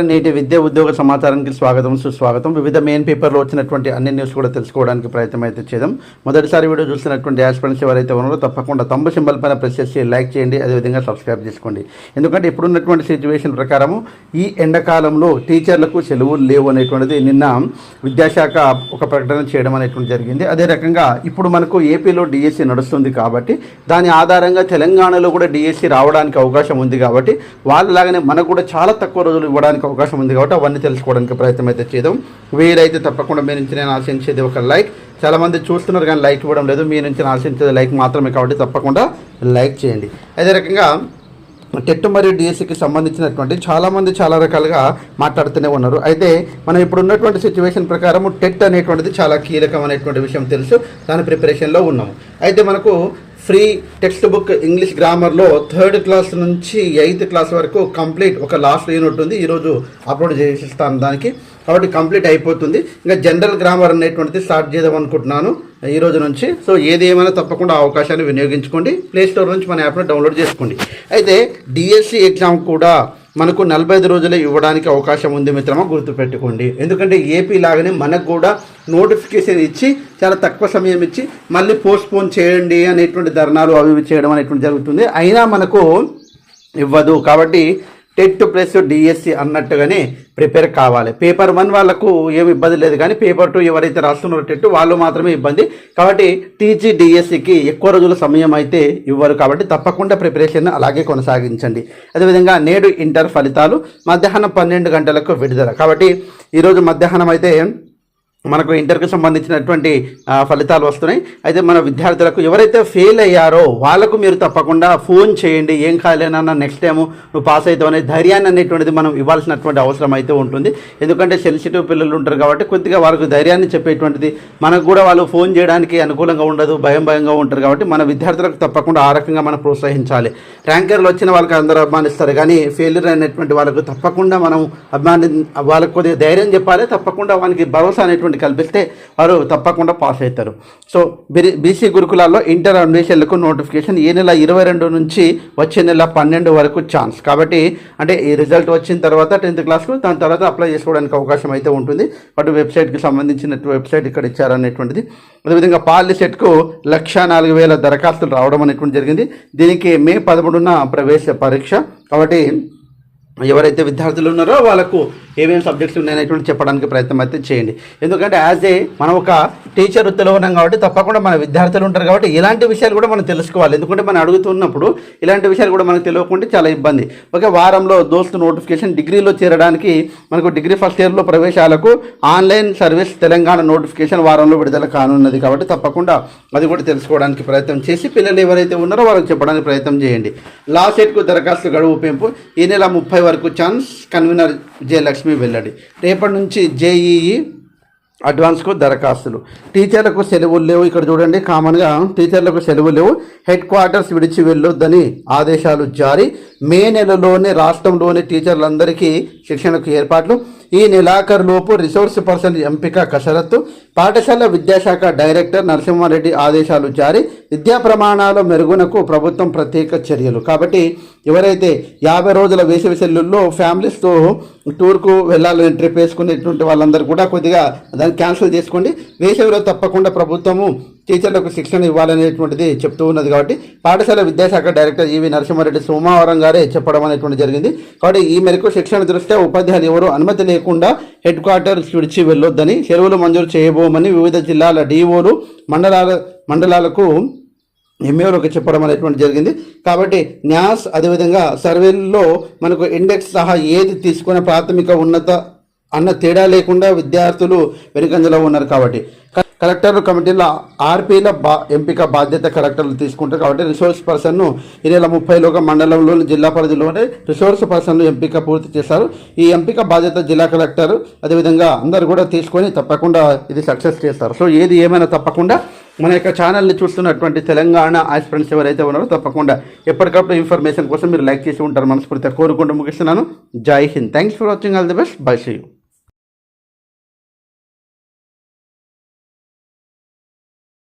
నేటి విద్యా ఉద్యోగ సమాచారానికి స్వాగతం సుస్వాగతం. వివిధ మెయిన్ పేపర్లో వచ్చినటువంటి అన్ని న్యూస్ కూడా తెలుసుకోవడానికి ప్రయత్నం అయితే చేద్దాం. మొదటిసారి వీడియో చూసినటువంటి యాస్పిరెంట్స్ ఎవరైతే ఉన్నారో తప్పకుండా తమ్ము సింబల్ పైన ప్రెస్ చేసి లైక్ చేయండి అదేవిధంగా సబ్స్క్రైబ్ చేసుకోండి. ఎందుకంటే ఇప్పుడున్నటువంటి సిచ్యువేషన్ ప్రకారము ఈ ఎండాకాలంలో టీచర్లకు సెలవులు లేవు అనేటువంటిది నిన్న విద్యాశాఖ ఒక ప్రకటన చేయడం అనేటువంటి జరిగింది. అదే రకంగా ఇప్పుడు మనకు ఏపీలో డిఎస్సి నడుస్తుంది కాబట్టి దాని ఆధారంగా తెలంగాణలో కూడా డిఎస్సి రావడానికి అవకాశం ఉంది కాబట్టి వాళ్ళలాగానే మనకు కూడా చాలా తక్కువ రోజులు ఇవ్వడానికి అవకాశం ఉంది కాబట్టి అవన్నీ తెలుసుకోవడానికి ప్రయత్నం అయితే చేద్దాం. వీలైతే తప్పకుండా మీ నుంచి నేను ఆశించేది ఒక లైక్. చాలామంది చూస్తున్నారు కానీ లైక్ ఇవ్వడం లేదు. మీ నుంచి ఆశించేది లైక్ మాత్రమే కాబట్టి తప్పకుండా లైక్ చేయండి. అదే రకంగా టెట్ మరియు డిఎస్సికి సంబంధించినటువంటి చాలామంది చాలా రకాలుగా మాట్లాడుతూనే ఉన్నారు. అయితే మనం ఇప్పుడు ఉన్నటువంటి సిచ్యువేషన్ ప్రకారం టెట్ అనేటువంటిది చాలా కీలకం అనేటువంటి విషయం తెలుసు. దాని ప్రిపరేషన్లో ఉన్నాము. అయితే మనకు ఫ్రీ టెక్స్ట్ బుక్ ఇంగ్లీష్ గ్రామర్లో థర్డ్ క్లాస్ నుంచి ఎయిత్ క్లాస్ వరకు కంప్లీట్ ఒక లాస్ట్ యూనిట్ ఉంది ఈరోజు అప్లోడ్ చేసిస్తాను దానికి. కాబట్టి కంప్లీట్ అయిపోతుంది. ఇంకా జనరల్ గ్రామర్ అనేటువంటిది స్టార్ట్ చేద్దాం అనుకుంటున్నాను ఈ రోజు నుంచి. సో ఏది ఏమైనా తప్పకుండా అవకాశాన్ని వినియోగించుకోండి. ప్లే స్టోర్ నుంచి మన యాప్ను డౌన్లోడ్ చేసుకోండి. అయితే డిఎస్సి ఎగ్జామ్ కూడా మనకు నలభై ఐదు రోజులే ఇవ్వడానికి అవకాశం ఉంది మిత్రమా గుర్తుపెట్టుకోండి. ఎందుకంటే ఏపీ లాగానే మనకు కూడా నోటిఫికేషన్ ఇచ్చి చాలా తక్కువ సమయం ఇచ్చి మళ్ళీ పోస్ట్పోన్ చేయండి అనేటువంటి ధర్నాలు అవి ఇవి చేయడం అనేటువంటి జరుగుతుంది. అయినా మనకు ఇవ్వదు. కాబట్టి టెట్ ప్లస్ డిఎస్సి అన్నట్టుగానే ప్రిపేర్ కావాలి. పేపర్ వన్ వాళ్ళకు ఏమి ఇబ్బంది లేదు కానీ పేపర్ టూ ఎవరైతే రాస్తున్నారో టెట్ వాళ్ళు మాత్రమే ఇబ్బంది. కాబట్టి టీజీ డిఎస్సికి ఎక్కువ రోజుల సమయం అయితే ఇవ్వరు కాబట్టి తప్పకుండా ప్రిపరేషన్ అలాగే కొనసాగించండి. అదేవిధంగా నేడు ఇంటర్ ఫలితాలు మధ్యాహ్నం పన్నెండు గంటలకు విడుదల. కాబట్టి ఈరోజు మధ్యాహ్నం అయితే మనకు ఇంటర్కి సంబంధించినటువంటి ఫలితాలు వస్తున్నాయి. అయితే మన విద్యార్థులకు ఎవరైతే ఫెయిల్ అయ్యారో వాళ్ళకు మీరు తప్పకుండా ఫోన్ చేయండి. ఏం కాలేనన్నా నెక్స్ట్ టైం నువ్వు పాస్ అవుతావు అనే ధైర్యాన్ని అనేటువంటిది మనం ఇవ్వాల్సినటువంటి అవసరం అయితే ఉంటుంది. ఎందుకంటే సెన్సిటివ్ పిల్లలు ఉంటారు కాబట్టి కొద్దిగా వాళ్ళకు ధైర్యాన్ని చెప్పేటువంటిది. మనకు కూడా వాళ్ళు ఫోన్ చేయడానికి అనుకూలంగా ఉండదు భయం భయంగా ఉంటారు కాబట్టి మన విద్యార్థులకు తప్పకుండా ఆ రకంగా మనం ప్రోత్సహించాలి. ర్యాంకర్లు వచ్చిన వాళ్ళకి అందరూ అభిమానిస్తారు కానీ ఫెయిల్యూర్ అయినటువంటి వాళ్ళకు తప్పకుండా మనం అభిమాని వాళ్ళకు కొద్దిగా ధైర్యం చెప్పాలి. తప్పకుండా వానికి భరోసా అనేటువంటి కల్పిస్తే వారు తప్పకుండా పాస్ అవుతారు. సో బీసీ గురుకులాల్లో ఇంటర్ అడ్మిషన్లకు నోటిఫికేషన్ ఈ నెల ఇరవై రెండు నుంచి వచ్చే నెల పన్నెండు వరకు ఛాన్స్. కాబట్టి అంటే ఈ రిజల్ట్ వచ్చిన తర్వాత టెన్త్ క్లాస్కు దాని తర్వాత అప్లై చేసుకోవడానికి అవకాశం అయితే ఉంటుంది. బట్ వెబ్సైట్కి సంబంధించిన వెబ్సైట్ ఇక్కడ ఇచ్చారనేటువంటిది అదేవిధంగా పాలిసెట్కు లక్ష నాలుగు వేల దరఖాస్తులు రావడం అనేటువంటి జరిగింది. దీనికి మే పదమూడున ప్రవేశ పరీక్ష. కాబట్టి ఎవరైతే విద్యార్థులు ఉన్నారో వాళ్ళకు ఏమేమి సబ్జెక్ట్స్ ఉన్నాయనేటువంటి చెప్పడానికి ప్రయత్నం అయితే చేయండి. ఎందుకంటే యాజ్ ఏ మనం ఒక టీచర్ వృత్తిలో ఉన్నాం కాబట్టి తప్పకుండా మన విద్యార్థులు ఉంటారు కాబట్టి ఇలాంటి విషయాలు కూడా మనం తెలుసుకోవాలి. ఎందుకంటే మనం అడుగుతున్నప్పుడు ఇలాంటి విషయాలు కూడా మనకు తెలియకుండా చాలా ఇబ్బంది. ఓకే వారంలో దోస్తు నోటిఫికేషన్ డిగ్రీలో చేరడానికి మనకు డిగ్రీ ఫస్ట్ ఇయర్లో ప్రవేశాలకు ఆన్లైన్ సర్వీస్ తెలంగాణ నోటిఫికేషన్ వారంలో విడుదల కానున్నది కాబట్టి తప్పకుండా అది కూడా తెలుసుకోవడానికి ప్రయత్నం చేసి పిల్లలు ఎవరైతే ఉన్నారో వాళ్ళకి చెప్పడానికి ప్రయత్నం చేయండి. లా సెట్కు దరఖాస్తు గడువు పెంపు ఈ నెల ముప్పై వరకు ఛాన్స్ కన్వీనర్ జయలక్ష్మి వెల్లడి. రేపటి నుంచి జేఈఈ అడ్వాన్స్కు దరఖాస్తులు. టీచర్లకు సెలవులు లేవు. ఇక్కడ చూడండి కామన్గా టీచర్లకు సెలవులు లేవు. హెడ్ క్వార్టర్స్ విడిచి వెళ్ళొద్దని ఆదేశాలు జారీ. మే నెలలోనే రాష్ట్రంలోని టీచర్లందరికీ శిక్షణకు ఏర్పాట్లు. ఈ నెలాఖరులోపు రిసోర్స్ పర్సన్ ఎంపిక కసరత్తు. పాఠశాల విద్యాశాఖ డైరెక్టర్ నరసింహారెడ్డి ఆదేశాలు జారీ. విద్యా ప్రమాణాల మెరుగునకు ప్రభుత్వం ప్రత్యేక చర్యలు. కాబట్టి ఎవరైతే యాభై రోజుల వేసవి సెల్లుల్లో ఫ్యామిలీస్తో టూర్కు వెళ్ళాలని ట్రిప్ వేసుకునేటువంటి వాళ్ళందరూ కూడా కొద్దిగా దాన్ని క్యాన్సిల్ చేసుకోండి. వేసవిలో తప్పకుండా ప్రభుత్వము టీచర్లకు శిక్షణ ఇవ్వాలనేటువంటిది చెప్తూ ఉన్నది కాబట్టి పాఠశాల విద్యాశాఖ డైరెక్టర్ ఈవి నరసింహారెడ్డి సోమవారం గారే చెప్పడం అనేటువంటి జరిగింది. కాబట్టి ఈ మేరకు శిక్షణ దృష్ట్యా ఉపాధ్యాయులు ఎవరు అనుమతి లేకుండా హెడ్ క్వార్టర్స్ విడిచి వెళ్ళొద్దని సెలవులు మంజూరు చేయబోమని వివిధ జిల్లాల డిఓలు మండలాల మండలాలకు ఎంఏలకు చెప్పడం అనేటువంటి జరిగింది. కాబట్టి న్యాస్ అదేవిధంగా సర్వేల్లో మనకు ఇండెక్స్ సహా ఏది తీసుకున్న ప్రాథమిక ఉన్నత అన్న తేడా లేకుండా విద్యార్థులు వెనుకంజలో ఉన్నారు కాబట్టి. కలెక్టర్లు కమిటీల ఆర్పీల బా ఎంపిక బాధ్యత కలెక్టర్లు తీసుకుంటారు కాబట్టి రిసోర్స్ పర్సన్ను ఈ నెల ముప్పైలోగా మండలంలోని జిల్లా పరిధిలోనే రిసోర్స్ పర్సన్ను ఎంపిక పూర్తి చేశారు. ఈ ఎంపిక బాధ్యత జిల్లా కలెక్టర్ అదేవిధంగా అందరు కూడా తీసుకొని తప్పకుండా ఇది సక్సెస్ చేస్తారు. సో ఏది ఏమైనా తప్పకుండా మన యొక్క ఛానల్ని చూస్తున్నటువంటి తెలంగాణ ఆస్పిరెంట్స్ ఎవరైతే ఉన్నారో తప్పకుండా ఎప్పటికప్పుడు ఇన్ఫర్మేషన్ కోసం మీరు లైక్ చేసి ఉంటారు. మనస్ఫూర్తిగా కోరుకుంటూ ముగిస్తున్నాను. జై Hind. Thanks for watching. All the best. Bye see you.